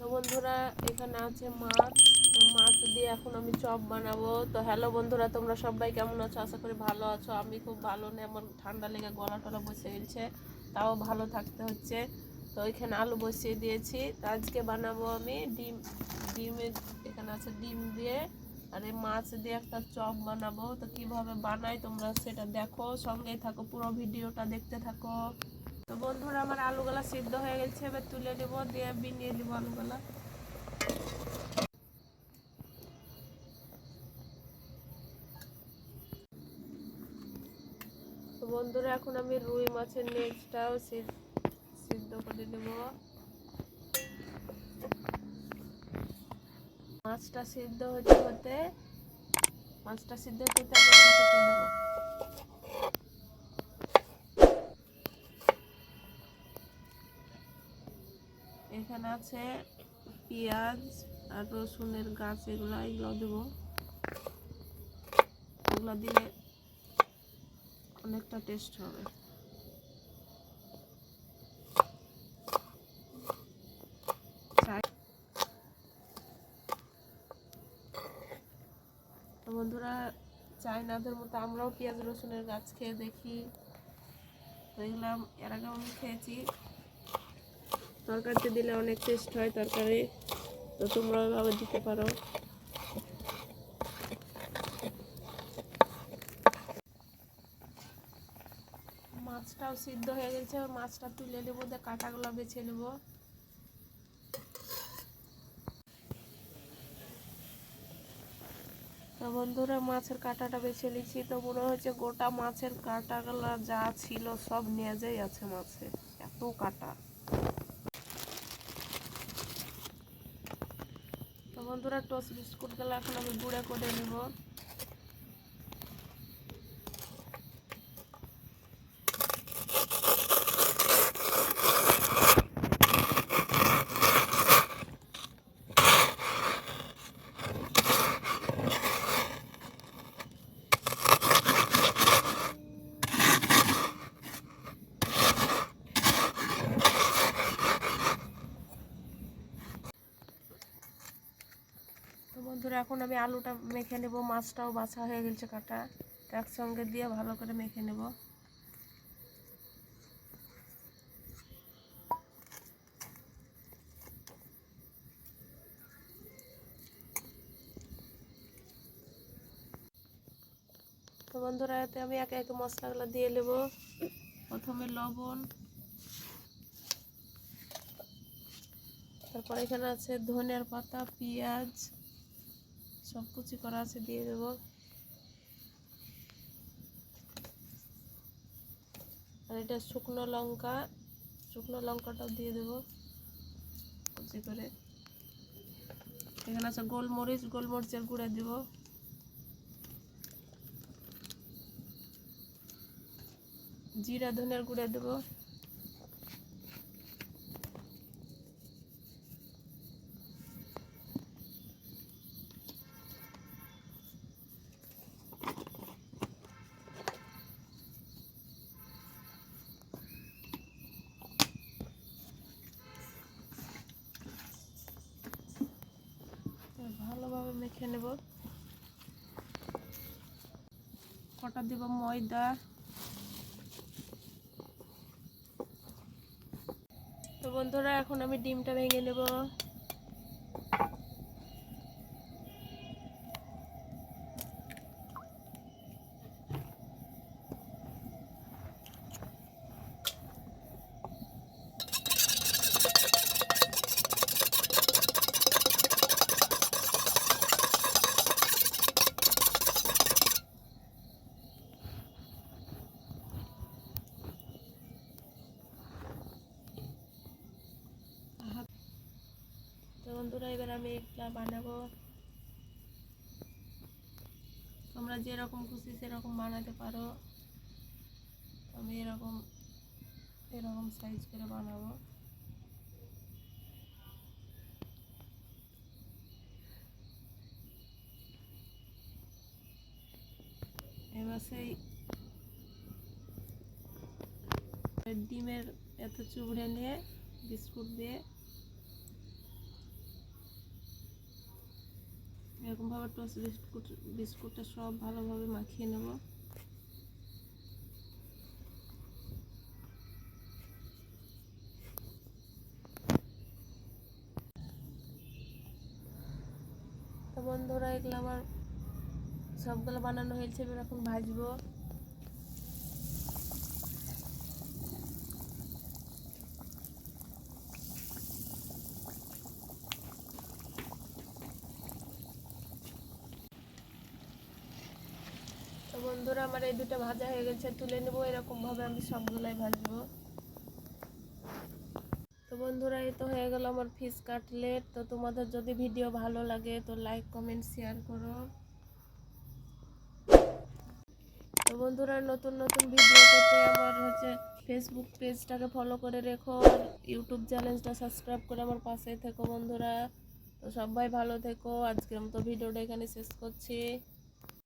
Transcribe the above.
তো বন্ধুরা, এখানে আছে মাছ। তো মাছ দিয়ে এখন আমি চপ বানাবো। তো হ্যালো বন্ধুরা, তোমরা সবাই কেমন আছো? আশা করি ভালো আছো। আমি খুব ভালো নেই আমার ঠান্ডা লেগে গলা টলা বসে গেছে তাও ভালো থাকতে হচ্ছে। তো এখানে আলু বসিয়ে দিয়েছি। তো আজকে বানাবো আমি ডিম, ডিমের, এখানে আছে ডিম দিয়ে। আর এই মাছ দিয়ে একটা চপ বানাবো। তো কীভাবে বানাই তোমরা সেটা দেখো। সঙ্গেই থাকো, পুরো ভিডিওটা দেখতে থাকো। তো বন্ধুরা, আমার আলুগুলা সিদ্ধ হয়ে গেছে। এবার তুলে নেব, দিয়ে বিনিয়ে নেব আলুগুলা। তো বন্ধুরা, এখন আমি রুই মাছের নেজটাও সিদ্ধ করে নেব। মাছটা সিদ্ধ হতে হতে মাছটা সিদ্ধ হতে হতে আমি এগুলো এখানে আছে পেঁয়াজ আর রসুনের গাছ, এগুলো এগুলো দেবো। এগুলো দিলে অনেকটা টেস্ট হবে। বন্ধুরা চাইনাদের মতো আমরাও পেঁয়াজ, রসুনের গাছ খেয়ে দেখি। তো এগুলো এর আগে আমি খেয়েছি। তরকারিতে দিলে অনেক টেস্ট হয়, তরকারি। তো তোমরা ওইভাবে দিতে পারো। মাছটাও সিদ্ধ হয়ে গেছে মাছটা তুলে নেব, দিয়ে কাঁটাগুলো বেছে নেব। তো বন্ধুরা, মাছের কাঁটাটা বেছে নিচ্ছি। তো মনে হচ্ছে গোটা মাছের কাঁটাগুলো যা ছিল সব নেজেই আছে মাছে, এত কাটা। বন্ধুরা টোস্ট বিস্কুটগুলো এখন আমি গুঁড়া করে নেব। বন্ধুরা, এখন আমি আলুটা মেখে নেব। মাছটাও বাছা হয়ে গেছে কাটা। একসঙ্গে দিয়ে ভালো করে মেখে নেব। তো বন্ধুরা, এতে আমি একে একে মশলাগুলো দিয়ে নেব। প্রথমে লবণ। তারপর এখানে আছে ধনিয়ার পাতা, পেঁয়াজ। সব কুচি করা আছে, দিয়ে দেব। আর এটা শুকনো লঙ্কা, শুকনো লঙ্কাটাও দিয়ে দেব। কুচি করে। এখানে আছে গোলমরিচ, গোলমরিচের গুঁড়া দেব। জিরা ধনিয়ার গুঁড়া দেবো। মেখে নেব। কটা দিব ময়দা। তো বন্ধুরা এখন আমি ডিমটা ভেঙে নেব তো বন্ধুরা, এবার আমি এগুলা বানাবো। তোমরা যেরকম খুশি সেরকম বানাতে পারো। আমি এরকম এরকম সাইজ করে বানাবো। এবার সেই ডিমের এত চুবড়ে নিয়ে বিস্কুট দিয়ে এরকমভাবে টোস্ট বিস্কুট, বিস্কুটটা সব ভালোভাবে মাখিয়ে নেব। তো বন্ধুরা, এগুলো আমার সবগুলো বানানো হয়েছে, এবার এখন ভাজবো তো বন্ধুরা, আমার এই দুটো ভাজা হয়ে গেছে, তুলে নেব। এরকম ভাবে আমি সবগুলাই ভাজবো। তো বন্ধুরা, এই তো হয়ে গেল আমার ফিশ কাটলেট তো তোমাদের যদি ভিডিও ভালো লাগে, তো লাইক কমেন্ট শেয়ার করো। তো বন্ধুরা, নতুন নতুন ভিডিও পেতে আমার হচ্ছে ফেসবুক পেজটাকে ফলো করে রেখো আর ইউটিউব চ্যানেলটা সাবস্ক্রাইব করে আমার পাশে থেকো বন্ধুরা। তো সবাই ভালো থেকো। আজকের মতো ভিডিওটা এখানে শেষ করছি।